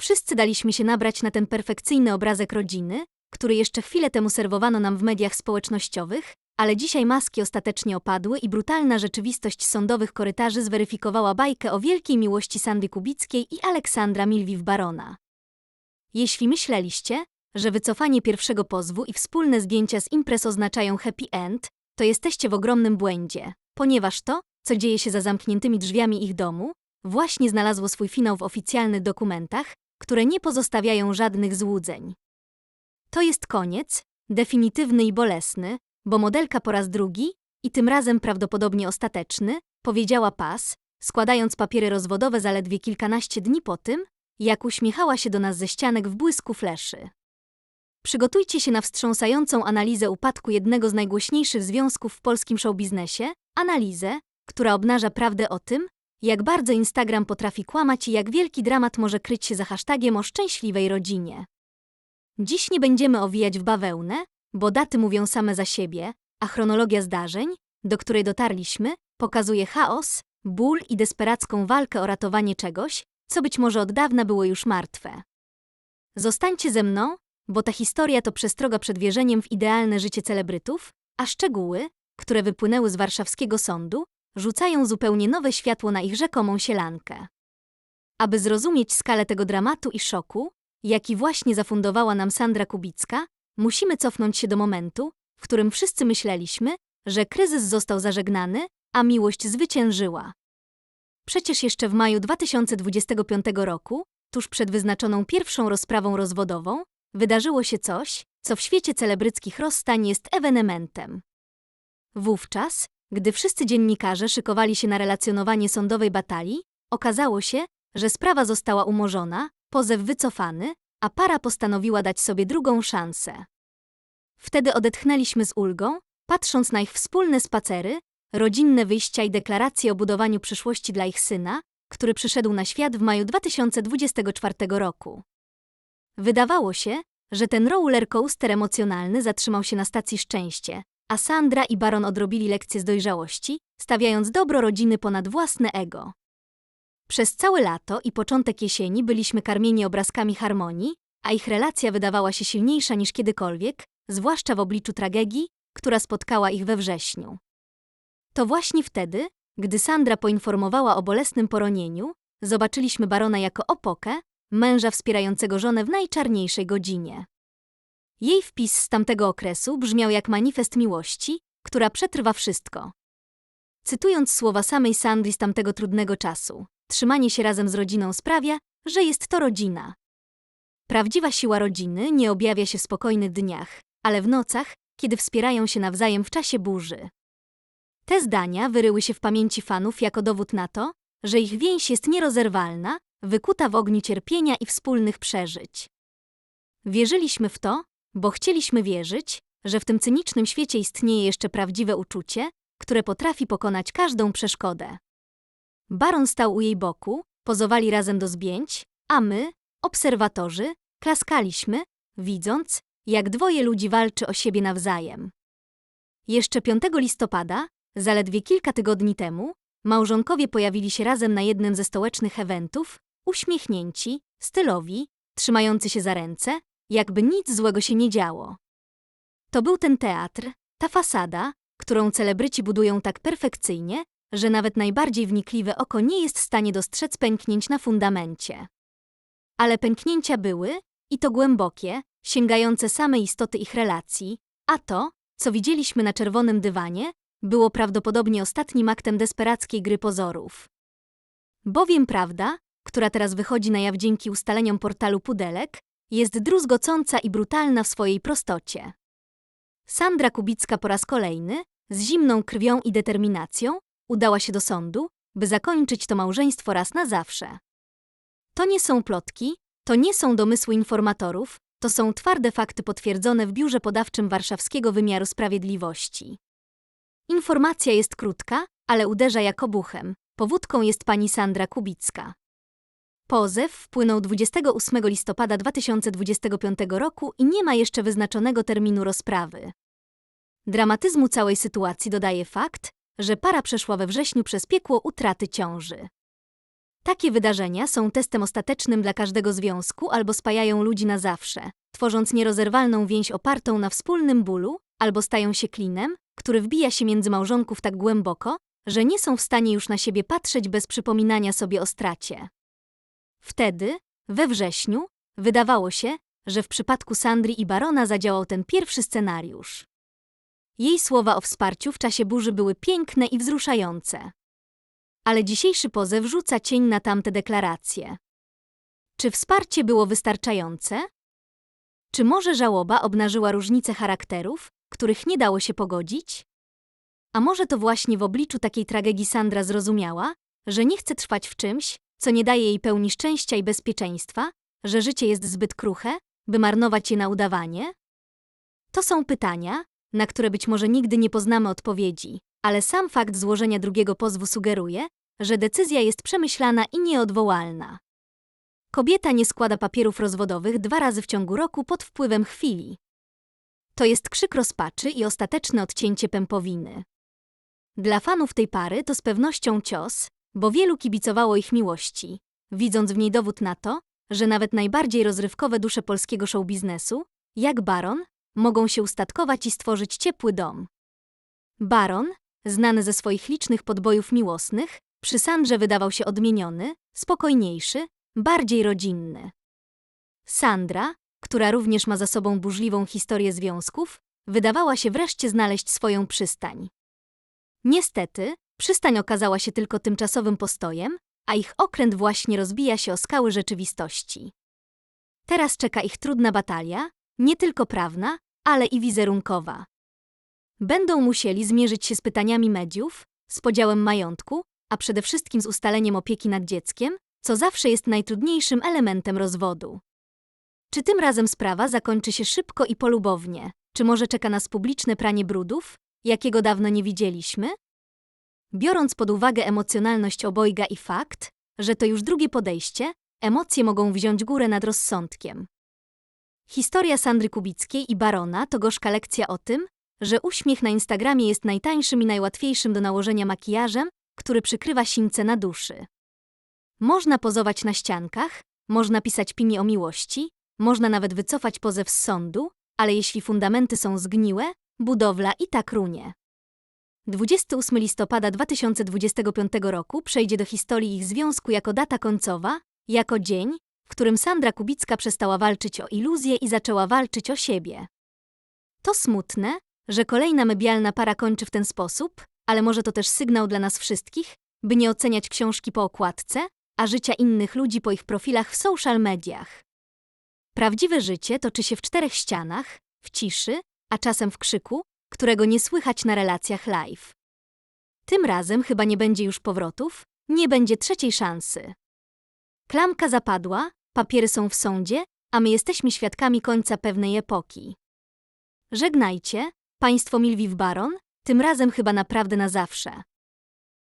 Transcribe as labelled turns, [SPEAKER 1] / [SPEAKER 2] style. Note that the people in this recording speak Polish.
[SPEAKER 1] Wszyscy daliśmy się nabrać na ten perfekcyjny obrazek rodziny, który jeszcze chwilę temu serwowano nam w mediach społecznościowych, ale dzisiaj maski ostatecznie opadły i brutalna rzeczywistość sądowych korytarzy zweryfikowała bajkę o wielkiej miłości Sandy Kubickiej i Aleksandra Milwiw-Barona. Jeśli myśleliście, że wycofanie pierwszego pozwu i wspólne zdjęcia z imprez oznaczają happy end, to jesteście w ogromnym błędzie, ponieważ to, co dzieje się za zamkniętymi drzwiami ich domu, właśnie znalazło swój finał w oficjalnych dokumentach, które nie pozostawiają żadnych złudzeń. To jest koniec, definitywny i bolesny, bo modelka po raz drugi, i tym razem prawdopodobnie ostateczny, powiedziała pas, składając papiery rozwodowe zaledwie kilkanaście dni po tym, jak uśmiechała się do nas ze ścianek w błysku fleszy. Przygotujcie się na wstrząsającą analizę upadku jednego z najgłośniejszych związków w polskim showbiznesie, analizę, która obnaża prawdę o tym, jak bardzo Instagram potrafi kłamać i jak wielki dramat może kryć się za hashtagiem o szczęśliwej rodzinie. Dziś nie będziemy owijać w bawełnę, bo daty mówią same za siebie, a chronologia zdarzeń, do której dotarliśmy, pokazuje chaos, ból i desperacką walkę o ratowanie czegoś, co być może od dawna było już martwe. Zostańcie ze mną, bo ta historia to przestroga przed wierzeniem w idealne życie celebrytów, a szczegóły, które wypłynęły z warszawskiego sądu, rzucają zupełnie nowe światło na ich rzekomą sielankę. Aby zrozumieć skalę tego dramatu i szoku, jaki właśnie zafundowała nam Sandra Kubicka, musimy cofnąć się do momentu, w którym wszyscy myśleliśmy, że kryzys został zażegnany, a miłość zwyciężyła. Przecież jeszcze w maju 2025 roku, tuż przed wyznaczoną pierwszą rozprawą rozwodową, wydarzyło się coś, co w świecie celebryckich rozstań jest ewenementem. Wówczas, gdy wszyscy dziennikarze szykowali się na relacjonowanie sądowej batalii, okazało się, że sprawa została umorzona, pozew wycofany, a para postanowiła dać sobie drugą szansę. Wtedy odetchnęliśmy z ulgą, patrząc na ich wspólne spacery, rodzinne wyjścia i deklaracje o budowaniu przyszłości dla ich syna, który przyszedł na świat w maju 2024 roku. Wydawało się, że ten roller coaster emocjonalny zatrzymał się na stacji Szczęście, a Sandra i Baron odrobili lekcję z dojrzałości, stawiając dobro rodziny ponad własne ego. Przez całe lato i początek jesieni byliśmy karmieni obrazkami harmonii, a ich relacja wydawała się silniejsza niż kiedykolwiek, zwłaszcza w obliczu tragedii, która spotkała ich we wrześniu. To właśnie wtedy, gdy Sandra poinformowała o bolesnym poronieniu, zobaczyliśmy barona jako opokę, męża wspierającego żonę w najczarniejszej godzinie. Jej wpis z tamtego okresu brzmiał jak manifest miłości, która przetrwa wszystko. Cytując słowa samej Sandry z tamtego trudnego czasu, trzymanie się razem z rodziną sprawia, że jest to rodzina. Prawdziwa siła rodziny nie objawia się w spokojnych dniach, ale w nocach, kiedy wspierają się nawzajem w czasie burzy. Te zdania wyryły się w pamięci fanów jako dowód na to, że ich więź jest nierozerwalna, wykuta w ogniu cierpienia i wspólnych przeżyć. Wierzyliśmy w to, bo chcieliśmy wierzyć, że w tym cynicznym świecie istnieje jeszcze prawdziwe uczucie, które potrafi pokonać każdą przeszkodę. Baron stał u jej boku, pozowali razem do zdjęć, a my, obserwatorzy, klaskaliśmy, widząc, jak dwoje ludzi walczy o siebie nawzajem. Jeszcze 5 listopada, zaledwie kilka tygodni temu, małżonkowie pojawili się razem na jednym ze stołecznych eventów, uśmiechnięci, stylowi, trzymający się za ręce, jakby nic złego się nie działo. To był ten teatr, ta fasada, którą celebryci budują tak perfekcyjnie, że nawet najbardziej wnikliwe oko nie jest w stanie dostrzec pęknięć na fundamencie. Ale pęknięcia były, i to głębokie, sięgające samej istoty ich relacji, a to, co widzieliśmy na czerwonym dywanie, było prawdopodobnie ostatnim aktem desperackiej gry pozorów. Bowiem prawda, która teraz wychodzi na jaw dzięki ustaleniom portalu Pudelek, jest druzgocąca i brutalna w swojej prostocie. Sandra Kubicka po raz kolejny, z zimną krwią i determinacją, udała się do sądu, by zakończyć to małżeństwo raz na zawsze. To nie są plotki, to nie są domysły informatorów, to są twarde fakty potwierdzone w biurze podawczym Warszawskiego Wymiaru Sprawiedliwości. Informacja jest krótka, ale uderza jak obuchem. Powódką jest pani Sandra Kubicka. Pozew wpłynął 28 listopada 2025 roku i nie ma jeszcze wyznaczonego terminu rozprawy. Dramatyzmu całej sytuacji dodaje fakt, że para przeszła we wrześniu przez piekło utraty ciąży. Takie wydarzenia są testem ostatecznym dla każdego związku albo spajają ludzi na zawsze, tworząc nierozerwalną więź opartą na wspólnym bólu, albo stają się klinem, który wbija się między małżonków tak głęboko, że nie są w stanie już na siebie patrzeć bez przypominania sobie o stracie. Wtedy, we wrześniu, wydawało się, że w przypadku Sandry i Barona zadziałał ten pierwszy scenariusz. Jej słowa o wsparciu w czasie burzy były piękne i wzruszające. Ale dzisiejszy pozew rzuca cień na tamte deklaracje. Czy wsparcie było wystarczające? Czy może żałoba obnażyła różnice charakterów, których nie dało się pogodzić? A może to właśnie w obliczu takiej tragedii Sandra zrozumiała, że nie chce trwać w czymś, co nie daje jej pełni szczęścia i bezpieczeństwa, że życie jest zbyt kruche, by marnować je na udawanie? To są pytania, na które być może nigdy nie poznamy odpowiedzi, ale sam fakt złożenia drugiego pozwu sugeruje, że decyzja jest przemyślana i nieodwołalna. Kobieta nie składa papierów rozwodowych dwa razy w ciągu roku pod wpływem chwili. To jest krzyk rozpaczy i ostateczne odcięcie pępowiny. Dla fanów tej pary to z pewnością cios, bo wielu kibicowało ich miłości, widząc w niej dowód na to, że nawet najbardziej rozrywkowe dusze polskiego showbiznesu, jak Baron, mogą się ustatkować i stworzyć ciepły dom. Baron, znany ze swoich licznych podbojów miłosnych, przy Sandrze wydawał się odmieniony, spokojniejszy, bardziej rodzinny. Sandra, która również ma za sobą burzliwą historię związków, wydawała się wreszcie znaleźć swoją przystań. Niestety, przystań okazała się tylko tymczasowym postojem, a ich okręt właśnie rozbija się o skały rzeczywistości. Teraz czeka ich trudna batalia, nie tylko prawna, ale i wizerunkowa. Będą musieli zmierzyć się z pytaniami mediów, z podziałem majątku, a przede wszystkim z ustaleniem opieki nad dzieckiem, co zawsze jest najtrudniejszym elementem rozwodu. Czy tym razem sprawa zakończy się szybko i polubownie? Czy może czeka nas publiczne pranie brudów, jakiego dawno nie widzieliśmy? Biorąc pod uwagę emocjonalność obojga i fakt, że to już drugie podejście, emocje mogą wziąć górę nad rozsądkiem. Historia Sandry Kubickiej i Barona to gorzka lekcja o tym, że uśmiech na Instagramie jest najtańszym i najłatwiejszym do nałożenia makijażem, który przykrywa sińce na duszy. Można pozować na ściankach, można pisać pini o miłości, można nawet wycofać pozew z sądu, ale jeśli fundamenty są zgniłe, budowla i tak runie. 28 listopada 2025 roku przejdzie do historii ich związku jako data końcowa, jako dzień, w którym Sandra Kubicka przestała walczyć o iluzję i zaczęła walczyć o siebie. To smutne, że kolejna medialna para kończy w ten sposób, ale może to też sygnał dla nas wszystkich, by nie oceniać książki po okładce, a życia innych ludzi po ich profilach w social mediach. Prawdziwe życie toczy się w czterech ścianach, w ciszy, a czasem w krzyku, którego nie słychać na relacjach live. Tym razem chyba nie będzie już powrotów, nie będzie trzeciej szansy. Klamka zapadła, papiery są w sądzie, a my jesteśmy świadkami końca pewnej epoki. Żegnajcie, państwo Milwiw Baron, tym razem chyba naprawdę na zawsze.